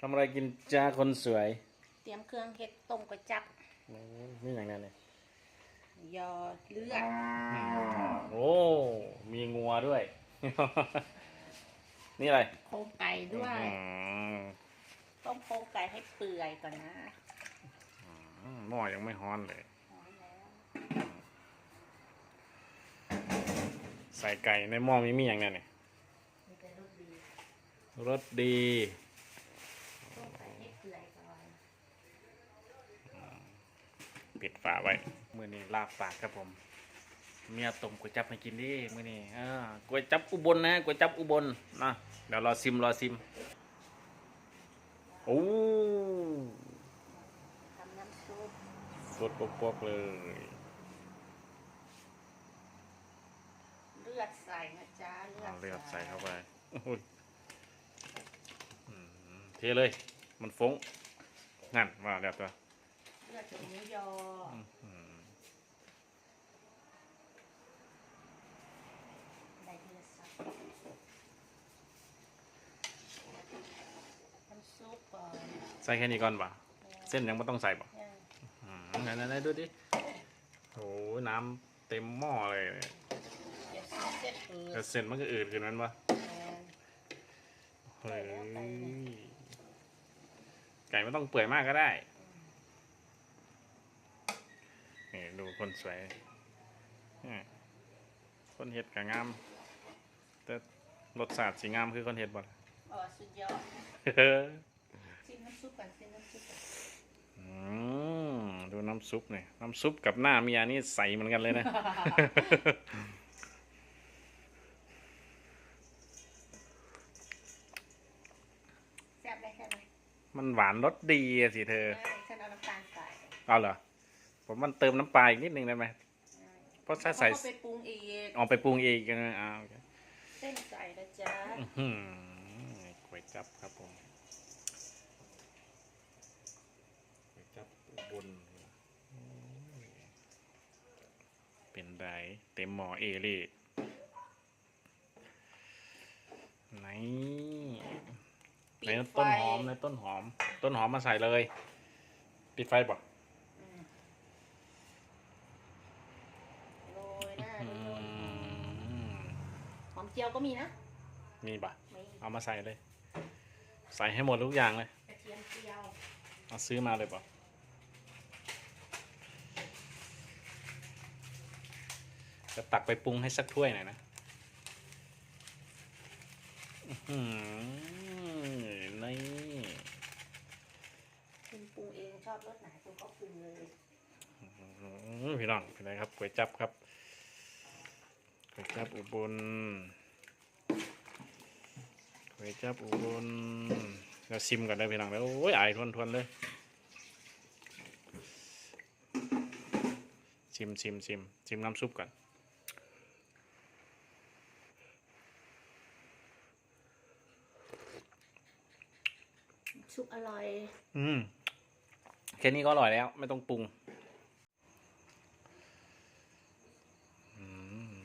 ทำอะไรกินจ้าคนสวยเตรียมเครื่องเห็ดต้มก๋วยจับโอ้ยนี่อย่างนั้นเลยยอเลือดโอ้มีงัวด้วย นี่อะไรโครงไก่ด้วยอืมต้มโครงไก่ให้เปื่อยก่อนนะอืมหม้อยังไม่ฮ้อนเลยพอแล้วใส่ไก่ในหม้อมีมีอย่างนั้นเนี่ยมีแต่รสดี รสดี ต้มไก่ให้เปื่อยก่อน ปิดฝาไว้ มือนี้ลาบปากครับผม เมียต้มก๋วยจับให้กินดิมือนี้อ่าก๋วยจับอุบลนะก๋วยจับอุบลนะเดี๋ยวรอซิมรอซิมโอ้ทำน้ำซุปสดปกๆเลย เลือดใส่นะจ๊ะเลือเอาดเลือดใส่เข้าไปโอ้ยอืมเทเลย มันฟงนั่นมาแล้วตัว เลือดกับหมูยออืมได้ทีละสักน้ำซุปก่อนใส่แค่นี้ก่อนป่ะเส้นยังไม่ต้องใส่ป่ะเนี่ยอืมไหนไหนไหนดูดิโอ้ยน้ำเต็มหม้อเลยเดี๋ยวเส้นอืแต่ดเส้นมันก็อืดขึ้นนั้นปะแม่นเฮ้ยไก่แล้วไก่เนี่ยไก่ไม่ต้องเปื่อยมากก็ได้นี่ ดูคนสวยนี่คนเห็ดกับงาม แต่รสชาติสีงามคือคนเห็ดบ่ล่ะอ๋อสุดยอดชิมน้ำซุปก่อนชิมน้ำซุปก่อนอืมดูน้ำซุปเนี่ยน้ำซุปกับหน้าเมียนี่ใสเหมือนกันเลยนะแซ่บได้แค่ไหนมันหวานรสดีอะสิเธอได้ฉันเอาน้ำตาลใส่เอาเหรอ ผมมันเติมน้ำปลาอีกนิดนึงได้ไหมเพราะถ้าใส่แล้วก็ไปปรุงอีกเอาไปปรุงเองกันนะอ้าวโอเคเส้นใส่นะจ๊ะอื้อหือก๋วยจับครับผมก๋วยจับอุบลเป็นไดเต็มหมอเอเล่ไหนปิในดไฟต้นหอมในต้นหอม ต้นหอมมาใส่เลย ปิดไฟบ่อืมโรยหน้า อื ด้วย ม หอมเจียวก็มีนะ มีบ่ไม่เอามาใส่เลย ใส่ให้หมดทุกอย่างเลยกระเทียมเจียวเอาซื้อมาเลยบ่จะตักไปปรุงให้สักถ้วยหน่อยนะอื้อหือนี่คุณปรุงเองชอบรสไหนคุณก็ปรุงเลยอื้อพี่น้องเป็นไงครับก๋วยจับครับก๋วยจับอุบล ก๋วยจับอุบลเราซิมกันได้อพี่น้องแล้วโอ้ยอายทวนทวนๆเลยชิมชิมชิมชิมน้ำซุปก่อนซุปอร่อย อืมแค่นี้ก็อร่อยแล้ว ไม่ต้องปรุงอืม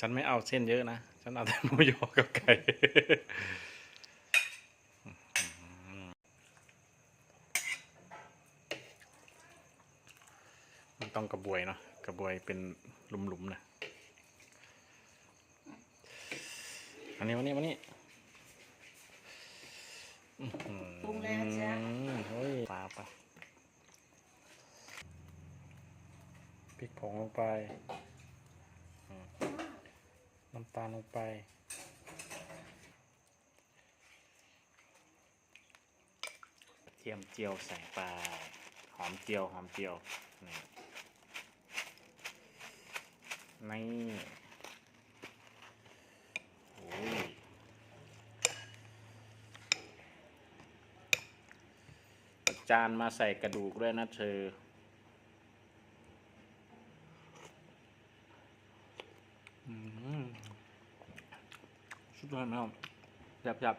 ฉันไม่เอาเส้นเยอะนะ ฉันเอาแต่หมูยอกับไก่มันต้องกระบวยเนาะกระบวยเป็นหลุมๆนะอันนี้วันนี้วันนี้ปรุงแล้วจ๊ะเฮ้ยปลาไปพริกผงลงไป น้ำตาลลงไป เทียมเจียวใส่ไปหอมเจียวหอมเจียวนี่นี่โอ้ยจานมาใส่กระดูกด้วยนะเธอ สุดยอดไหมครับจับจับ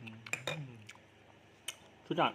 อืมสุดยอด